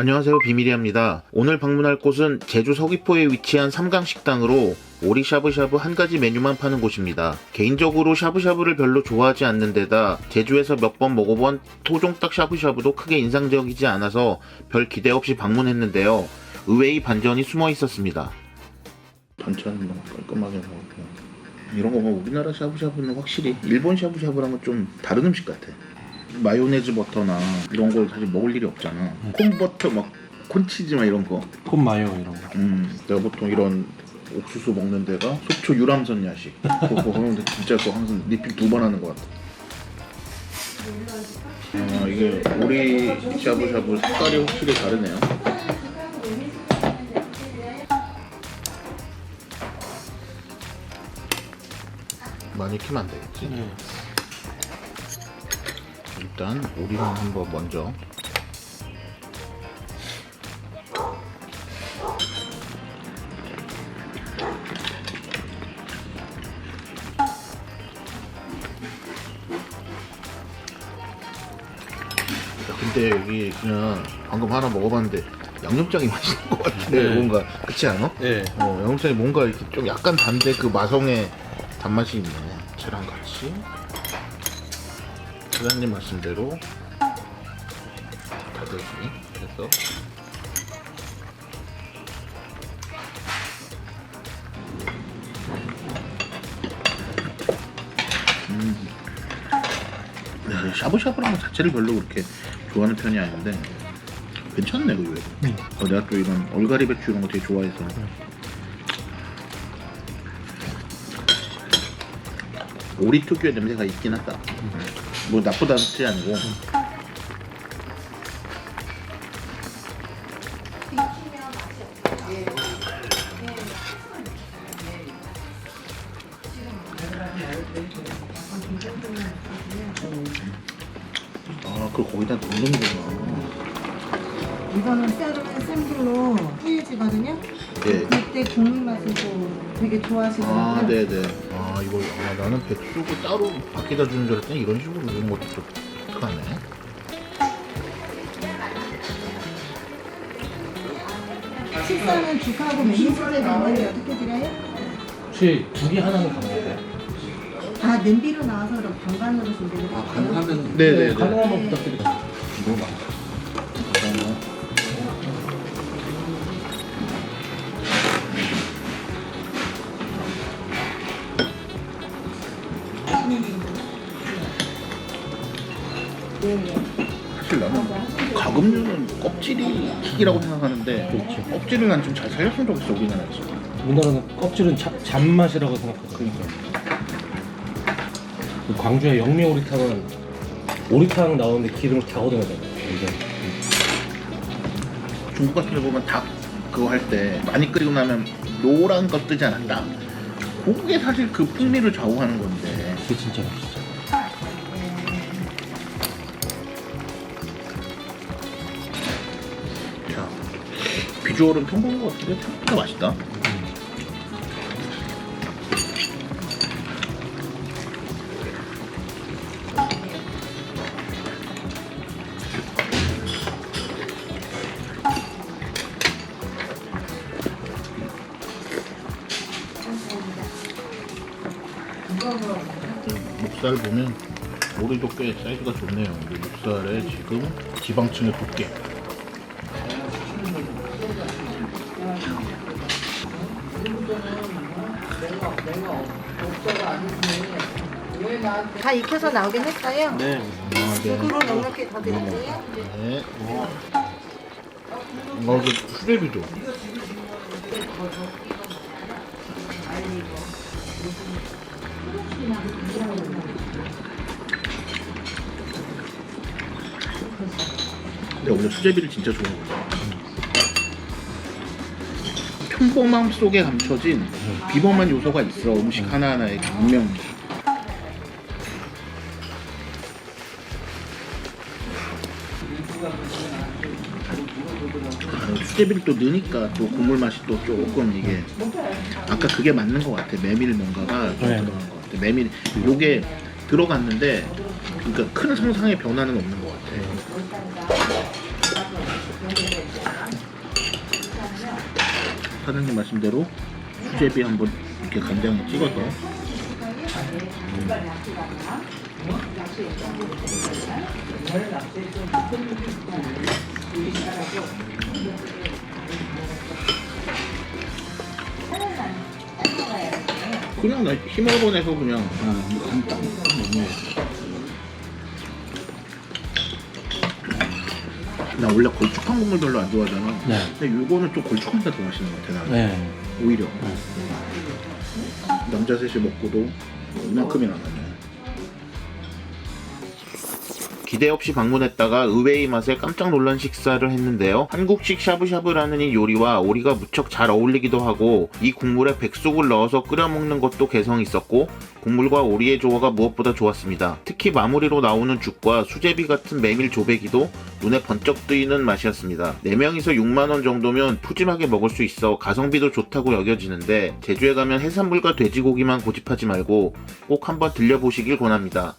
안녕하세요 비밀이합니다. 오늘 방문할 곳은 제주 서귀포에 위치한 삼강식당으로 오리 샤브샤브 한 가지 메뉴만 파는 곳입니다. 개인적으로 샤브샤브를 별로 좋아하지 않는 데다 제주에서 몇 번 먹어본 토종닭 샤브샤브도 크게 인상적이지 않아서 별 기대 없이 방문했는데요. 의외의 반전이 숨어 있었습니다. 반찬 뭐 깔끔하게 나오고 이런 거 보면 우리나라 샤브샤브는 확실히 일본 샤브샤브랑은 좀 다른 음식 같아. 마요네즈 버터나 이런 걸 사실 먹을 일이 없잖아. 콘버터 막 콘치즈 막 이런 거. 콘마요 이런 거. 음, 내가 보통 이런 옥수수 먹는 데가 속초 유람선 야식. 그거 보면 진짜 그거 항상 리필 두 번 하는 것 같아. 아 이게 오리 샤브샤브 색깔이 확실히 다르네요. 많이 키면 안 되겠지? 네. 일단 오리는 한번 먼저 야, 근데 여기 그냥 방금 하나 먹어봤는데 양념장이 맛있는 것 같아 네. 뭔가 그렇지 않아? 네. 어, 양념장이 뭔가 이렇게 좀 약간 단데 그 마성의 단맛이 있네. 쟤랑 같이 사장님 말씀대로 다대기 해서 음. 야, 샤브샤브라는 것 자체를 별로 그렇게 좋아하는 편이 아닌데 괜찮네 의외로. 어, 내가 또 이런 얼갈이 배추 이런 거 되게 좋아해서 오리 특유의 냄새가 있긴 하다. 뭐 나쁘다는 아니고. 아, 그걸 거기다 넣는구나. 이거는 쌀을 생굴로 뿌려지거든요. 네. 그때 국물 맛을 또 되게 좋아하시더라고요. 아, 네네. 아, 이거, 아, 나는 배추고 따로 밖에다 주는 줄 알았더니 이런 식으로 주는 것도 좀 독특하네. 식사는 죽하고 메뉴스에 나오는데 어떻게 드려요? 혹시 두개 하나는 가능할까요? 아 냄비로 나와서 그럼 반반으로 준비를 아? 가능하면 네네네. 가능하면 부탁드립니다. 너무 많다. 가금류는 껍질이 킥이라고 생각하는데 그렇죠. 껍질을 난 좀 잘 살렸으면 좋겠어 우리나라에서 우리나라는 껍질은 자, 잔맛이라고 생각하거든요. 그 광주의 영미 오리탕은 오리탕 나오는데 기름을 다 걷어내잖아요. 중국 같은 데 보면 닭 그거 할 때 많이 끓이고 나면 노란 거 뜨지 않았다 그게 사실 그 풍미를 좌우하는 건데 그게 진짜 맛있어. 비주얼은 평범한 것 같은데 생각보다 맛있다 목살 보면 오리도 꽤 사이즈가 좋네요. 이 목살에 지금 지방층의 두께. 다 익혀서 나오긴 했어요. 네. 아, 네. 넉넉히 더 드릴게요. 네. 어, 그 수제비도. 근데 원래 수제비를 진짜 좋아하거든 요. 평범함 속에 감춰진 비범한 요소가 있어 음식 하나하나에 분명히. 아, 수제비를 또 넣으니까 또 국물 맛이 또 조금 이게 아까 그게 맞는 것 같아 메밀 뭔가가 좀 네. 들어간 것 같아 메밀 요게 들어갔는데 그러니까 큰 상상의 변화는 없는 것 같아 사장님 말씀대로 수제비 한번 이렇게 간장에 찍어서. 그냥 나 힘을 보내서 그냥 아, 이거 간단 너 나 원래 걸쭉한 국물 별로 안 좋아하잖아. 네. 근데 이거는 좀 걸쭉하니까 더 맛있는 것 같아 나는. 네. 오히려. 남자 셋이 먹고도 이만큼이 나 나 기대 없이 방문했다가 의외의 맛에 깜짝 놀란 식사를 했는데요. 한국식 샤브샤브라는 이 요리와 오리가 무척 잘 어울리기도 하고 이 국물에 백숙을 넣어서 끓여 먹는 것도 개성 있었고 국물과 오리의 조화가 무엇보다 좋았습니다. 특히 마무리로 나오는 죽과 수제비 같은 메밀 조배기도 눈에 번쩍 뜨이는 맛이었습니다. 4명이서 6만원 정도면 푸짐하게 먹을 수 있어 가성비도 좋다고 여겨지는데 제주에 가면 해산물과 돼지고기만 고집하지 말고 꼭 한번 들려보시길 권합니다.